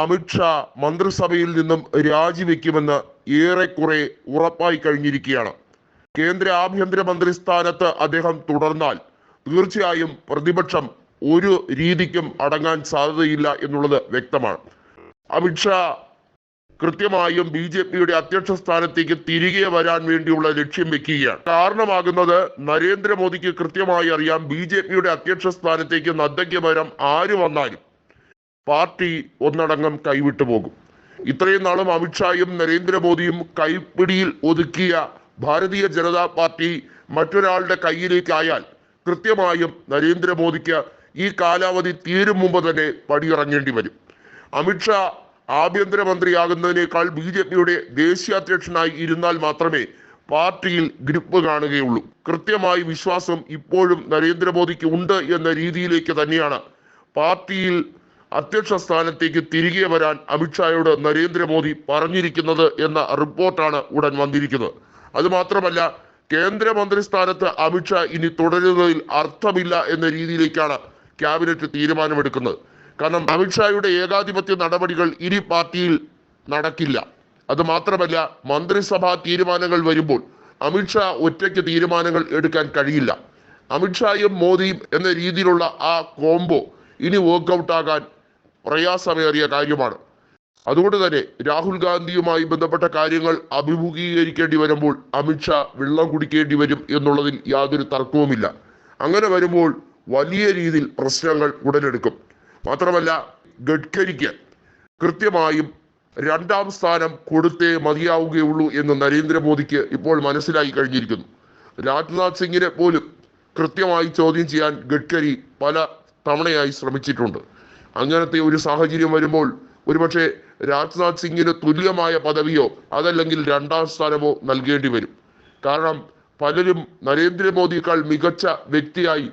അമിത്ഷാ മന്ത്രിസഭയിൽ നിന്നും രാജിവെക്കുമെന്ന് ഏറെക്കുറെ ഉറപ്പായി കഴിഞ്ഞിരിക്കുകയാണ്. കേന്ദ്ര ആഭ്യന്തരമന്ത്രി സ്ഥാനത്ത് അദ്ദേഹം തുടർന്നാൽ തീർച്ചയായും പ്രതിപക്ഷം ഒരു രീതിക്കും അടങ്ങാൻ സാധ്യതയില്ല എന്നുള്ളത് വ്യക്തമാണ്. അമിത്ഷാ കൃത്യമായും ബി ജെ പിയുടെ അധ്യക്ഷ സ്ഥാനത്തേക്ക് തിരികെ വരാൻ വേണ്ടിയുള്ള ലക്ഷ്യം വെക്കുകയാണ്. കാരണമാകുന്നത് നരേന്ദ്രമോദിക്ക് കൃത്യമായി അറിയാം ബി ജെ പിയുടെ അധ്യക്ഷ സ്ഥാനത്തേക്ക് നദ്ദയ്ക്ക് പകരം ആര് വന്നാലും പാർട്ടി ഒന്നടങ്കം കൈവിട്ടു പോകും. ഇത്രയും നാളും അമിത്ഷായും നരേന്ദ്രമോദിയും കൈപ്പിടിയിൽ ഒതുക്കിയ ഭാരതീയ ജനതാ പാർട്ടി മറ്റൊരാളുടെ കയ്യിലേക്കായാൽ കൃത്യമായും നരേന്ദ്രമോദിക്ക് ഈ കാലാവധി തീരും മുമ്പ് തന്നെ പടിയിറങ്ങേണ്ടി വരും. അമിത്ഷാ ആഭ്യന്തരമന്ത്രിയാകുന്നതിനേക്കാൾ ബി ജെ പിയുടെ ദേശീയ അധ്യക്ഷനായി ഇരുന്നാൽ മാത്രമേ പാർട്ടിയിൽ ഗ്രിപ്പ് കാണുകയുള്ളൂ. കൃത്യമായി വിശ്വാസം ഇപ്പോഴും നരേന്ദ്രമോദിക്ക് ഉണ്ട് എന്ന രീതിയിലേക്ക് തന്നെയാണ് പാർട്ടിയിൽ അധ്യക്ഷ സ്ഥാനത്തേക്ക് തിരികെ വരാൻ അമിത്ഷായോട് നരേന്ദ്രമോദി പറഞ്ഞിരിക്കുന്നത് എന്ന റിപ്പോർട്ടാണ് ഉടൻ വന്നിരിക്കുന്നത്. അതുമാത്രമല്ല കേന്ദ്രമന്ത്രി സ്ഥാനത്ത് അമിത്ഷാ ഇനി തുടരുന്നതിൽ അർത്ഥമില്ല എന്ന രീതിയിലേക്കാണ് ക്യാബിനറ്റ് തീരുമാനമെടുക്കുന്നത്. കാരണം അമിത്ഷായുടെ ഏകാധിപത്യ നടപടികൾ ഇനി പാർട്ടിയിൽ നടക്കില്ല. അത് മാത്രമല്ല മന്ത്രിസഭാ തീരുമാനങ്ങൾ വരുമ്പോൾ അമിത്ഷാ ഒറ്റയ്ക്ക് തീരുമാനങ്ങൾ എടുക്കാൻ കഴിയില്ല. അമിത്ഷായും മോദിയും എന്ന രീതിയിലുള്ള ആ കോംബോ ഇനി വർക്കൗട്ട് ആകാൻ പ്രയാസമേറിയ കാര്യമാണ്. അതുകൊണ്ട് തന്നെ രാഹുൽ ഗാന്ധിയുമായി ബന്ധപ്പെട്ട കാര്യങ്ങൾ അഭിമുഖീകരിക്കേണ്ടി വരുമ്പോൾ അമിത്ഷാ വെള്ളം കുടിക്കേണ്ടി വരും എന്നുള്ളതിൽ യാതൊരു തർക്കവുമില്ല. അങ്ങനെ വരുമ്പോൾ വലിയ രീതിയിൽ പ്രശ്നങ്ങൾ ഉടലെടുക്കും. മാത്രമല്ല ഗഡ്കരിക്ക് കൃത്യമായും രണ്ടാം സ്ഥാനം കൊടുത്തേ മതിയാവുകയുള്ളൂ എന്ന് നരേന്ദ്രമോദിക്ക് ഇപ്പോൾ മനസ്സിലായി കഴിഞ്ഞിരിക്കുന്നു. രാജ്നാഥ് സിംഗിനെ പോലും കൃത്യമായി ചോദ്യം ചെയ്യാൻ ഗഡ്കരി പല തവണയായി ശ്രമിച്ചിട്ടുണ്ട്. അങ്ങനത്തെ ഒരു സാഹചര്യം വരുമ്പോൾ ഒരുപക്ഷെ രാജ്നാഥ് സിംഗിന് തുല്യമായ പദവിയോ അതല്ലെങ്കിൽ രണ്ടാം സ്ഥാനമോ നൽകേണ്ടി വരും. കാരണം പലരും നരേന്ദ്രമോദിയേക്കാൾ മികച്ച വ്യക്തിയായി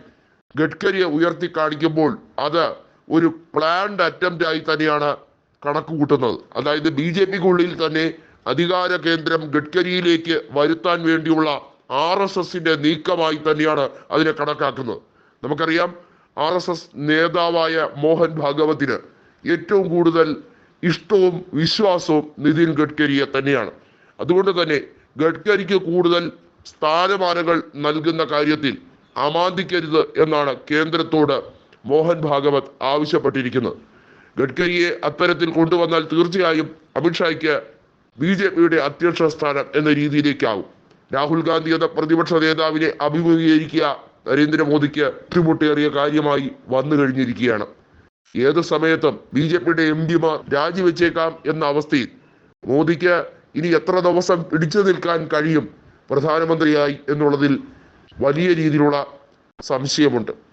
ഗഡ്കരിയെ ഉയർത്തി കാണിക്കുമ്പോൾ അത് ഒരു പ്ലാൻഡ് അറ്റംപ്റ്റ് ആയി തന്നെയാണ് കണക്ക് കൂട്ടുന്നത്. അതായത് ബി ജെ പിക്കുള്ളിൽ തന്നെ അധികാര കേന്ദ്രം ഗഡ്കരിയിലേക്ക് വരുത്താൻ വേണ്ടിയുള്ള ആർ എസ് എസിന്റെ നീക്കമായി തന്നെയാണ് അതിനെ കണക്കാക്കുന്നത്. നമുക്കറിയാം ആർ എസ് എസ് നേതാവായ മോഹൻ ഭാഗവത്തിന് ഏറ്റവും കൂടുതൽ ഇഷ്ടവും വിശ്വാസവും നിതിൻ ഗഡ്കരിയെ തന്നെയാണ്. അതുകൊണ്ട് തന്നെ ഗഡ്കരിക്ക് കൂടുതൽ സ്ഥാനമാനങ്ങൾ നൽകുന്ന കാര്യത്തിൽ അമാന്തിക്കരുത് എന്നാണ് കേന്ദ്രത്തോട് മോഹൻ ഭാഗവത് ആവശ്യപ്പെട്ടിരിക്കുന്നത്. ഗഡ്കരിയെ അത്തരത്തിൽ കൊണ്ടുവന്നാൽ തീർച്ചയായും അമിത്ഷായ്ക്ക് ബി ജെ പിയുടെ അധ്യക്ഷ സ്ഥാനം എന്ന രീതിയിലേക്കാവും. രാഹുൽ ഗാന്ധി എന്ന പ്രതിപക്ഷ നേതാവിനെ അഭിമുഖീകരിക്കുക നരേന്ദ്രമോദിക്ക് ബുദ്ധിമുട്ടേറിയ കാര്യമായി വന്നു കഴിഞ്ഞിരിക്കുകയാണ്. ഏത് സമയത്തും ബി ജെ പിയുടെ എം പിമാർ രാജിവെച്ചേക്കാം എന്ന അവസ്ഥയിൽ മോദിക്ക് ഇനി എത്ര ദിവസം പിടിച്ചു നിൽക്കാൻ കഴിയും പ്രധാനമന്ത്രിയായി എന്നുള്ളതിൽ വലിയ രീതിയിലുള്ള സംശയമുണ്ട്.